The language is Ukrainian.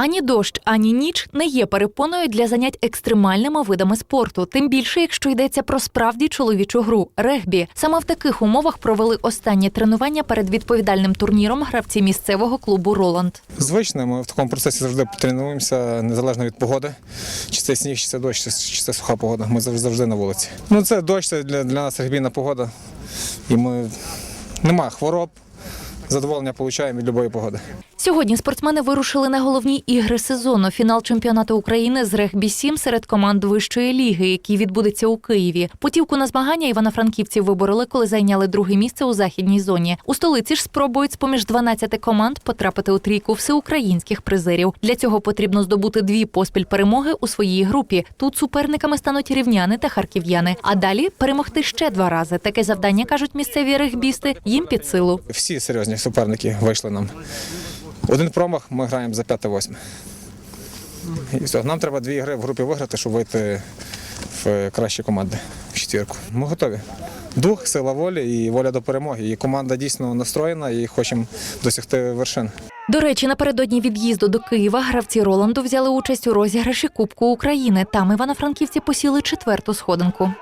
Ані дощ, ані ніч не є перепоною для занять екстремальними видами спорту, тим більше, якщо йдеться про справді чоловічу гру регбі. Саме в таких умовах провели останнє тренування перед відповідальним турніром гравці місцевого клубу Роланд. Звично, ми в такому процесі завжди тренуємося незалежно від погоди. Чи це сніг, чи це дощ, чи це- суха погода. Ми завжди, на вулиці. Ну це дощ, це для, для нас регбійна погода. І ми нема хвороб, задоволення отримуємо від будь-якої погоди. Сьогодні спортсмени вирушили на головні ігри сезону. Фінал чемпіонату України з регбі 7 серед команд вищої ліги, який відбудеться у Києві. Путівку на змагання івано-франківці вибороли, коли зайняли друге місце у західній зоні. У столиці ж спробують з поміж 12 команд потрапити у трійку всеукраїнських призерів. Для цього потрібно здобути дві поспіль перемоги у своїй групі. Тут суперниками стануть рівняни та харків'яни. А далі перемогти ще два рази. Таке завдання кажуть місцеві регбісти їм під силу. Всі серйозні суперники вийшли нам. Один промах, ми граємо за 5-8. І все. Нам треба дві гри в групі виграти, щоб вийти в кращі команди в четвірку. Ми готові. Дух, сила волі і воля до перемоги. І команда дійсно настроєна і хочемо досягти вершин. До речі, напередодні від'їзду до Києва гравці Роланду взяли участь у розіграші Кубку України. Там івано-франківці посіли четверту сходинку.